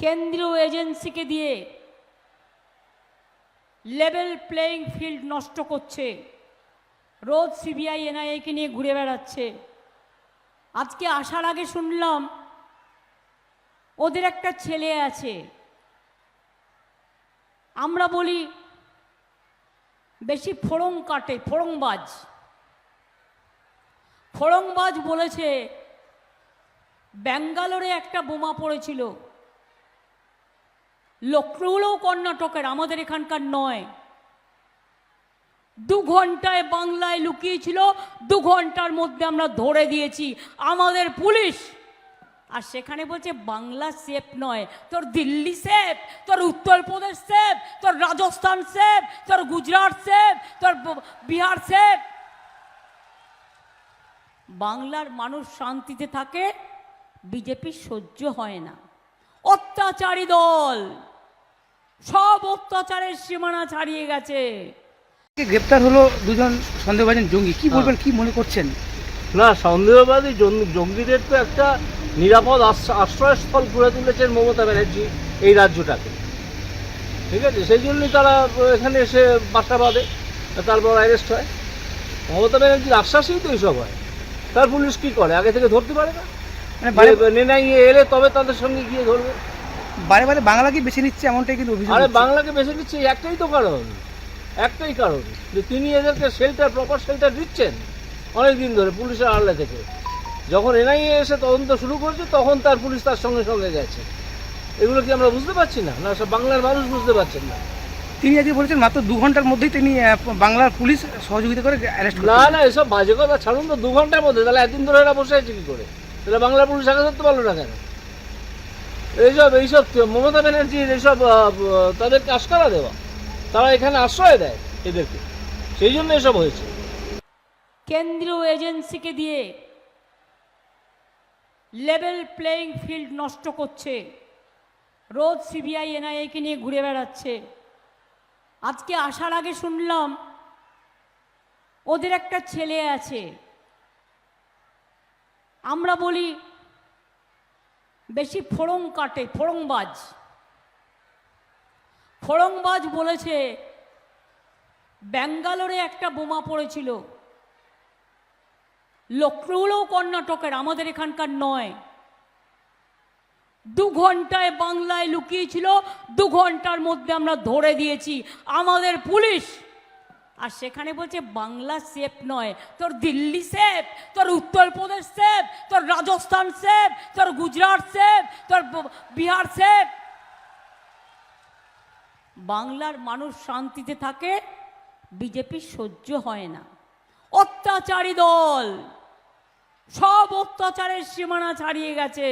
কেন্দ্রীয় এজেন্সিকে দিয়ে লেভেল প্লেয়িং ফিল্ড নষ্ট করছে। রোজ সিবিআই এনআইএকে নিয়ে ঘুরে বেড়াচ্ছে। আজকে আসার আগে শুনলাম, ওদের একটা ছেলে আছে। আমরা বলি, বেশি ফোড়ং কাটে, ফোড়ংবাজ। ফোড়ংবাজ বলেছে, ব্যাঙ্গালোরে একটা বোমা পড়েছিল। লক্ষ্ণৌলেও কর্ণাটকের আমাদের এখানকার নয়। দু ঘন্টায় বাংলায় লুকিয়েছিল, দু ঘণ্টার মধ্যে আমরা ধরে দিয়েছি। আমাদের পুলিশ, আর সেখানে বলছে, বাংলা সেফ নয়। তোর দিল্লি সেফ, তোর উত্তরপ্রদেশ সেফ, তোর রাজস্থান সেফ, তোর গুজরাট সেফ, তোর বিহার সেফ। বাংলার মানুষ শান্তিতে থাকে, বিজেপি সহ্য হয় না। অত্যাচারী দল। সব অত্যাচারের সীমানা ছাড়িয়ে গেছে। গ্রেপ্তার হলো দুজন সন্দেহভাজন জঙ্গি? কি বলবেন কি মনে করছেন? না সন্দেহবাদী জঙ্গিদের তো একটা নিরাপদ আশ্র- আশ্রয়স্থল করে তুলেছেন মমতা ব্যানার্জি এই রাজ্যটাকে। ঠিক আছে? সেই জন্যই তারা এখানে এসে বাসা বাঁধে তারপর অ্যারেস্ট হয়। মমতা ব্যানার্জির আশ্বাসেই তো এইসব হয়। তার পুলিশ কী করে? আগে থেকে ধরতে পারে না। মানে বারে নেনাইয়ে এলে তবে তাদের সঙ্গে গিয়ে ধরবে। বারে বারে বাংলা কি বেছে নিচ্ছে এমনটাই কিন্তু অভিযোগ আরে বাংলাকে বেছে এই একটাই তো কারণ। একটাই কারণ যে তিনি এদেরকে শেল্টার প্রপার শেল্টার দিচ্ছেন অনেক দিন ধরে পুলিশের আড়লে থেকে। যখন এনআইএ এসে তদন্ত শুরু করছে তখন তার পুলিশ তার সঙ্গে সঙ্গে গেছে। এগুলো কি আমরা বুঝতে পারছি না? না সব বাংলার মানুষ বুঝতে পারছেন না। তিনি আজকে বলেছেন মাত্র দু ঘণ্টার মধ্যেই তিনি বাংলার পুলিশ সহযোগিতা করে অ্যারেস্ট না না এসব বাজে কথা ছাড়ুন তো দু ঘণ্টার মধ্যে তাহলে এতদিন ধরে এরা বসে আছে কি করে? তাহলে বাংলার পুলিশ আগে ধরতে পারল না কেন? এইসব এইসব মমতা ব্যানার্জির এইসব তাদেরকে আশকারা দেওয়া? তারা এখানে আশ্রয় দেয় এদেরকে। সেই জন্য এসব হয়েছে। কেন্দ্রীয় এজেন্সিকে দিয়ে লেভেল প্লেয়িং ফিল্ড নষ্ট করছে। রোজ সিবিআই এনআইএকে নিয়ে ঘুরে বেড়াচ্ছে। আজকে আসার আগে শুনলাম, ওদের একটা ছেলে আছে। আমরা বলি বেশি ফোড়ং কাটে, ফোড়ংবাজ। ফোড়ংবাজ বলেছে, ব্যাঙ্গালোরে একটা বোমা পড়েছিল। লক্ষ্ণৌলেও কর্ণাটকের, আমাদের এখানকার নয়। দু ঘন্টায় বাংলায় লুকিয়েছিল, দু ঘণ্টার মধ্যে আমরা ধরে দিয়েছি। আমাদের পুলিশ আর সেখানে বলছে, বাংলা সেফ নয়। তোর দিল্লি সেফ, তোর উত্তরপ্রদেশ সেফ, তোর রাজস্থান সেফ, তোর গুজরাট সেফ, তোর বিহার সেফ। বাংলার মানুষ শান্তিতে থাকে, বিজেপি সহ্য হয় না। অত্যাচারী দল, সব অত্যাচারের সীমানা ছাড়িয়ে গেছে।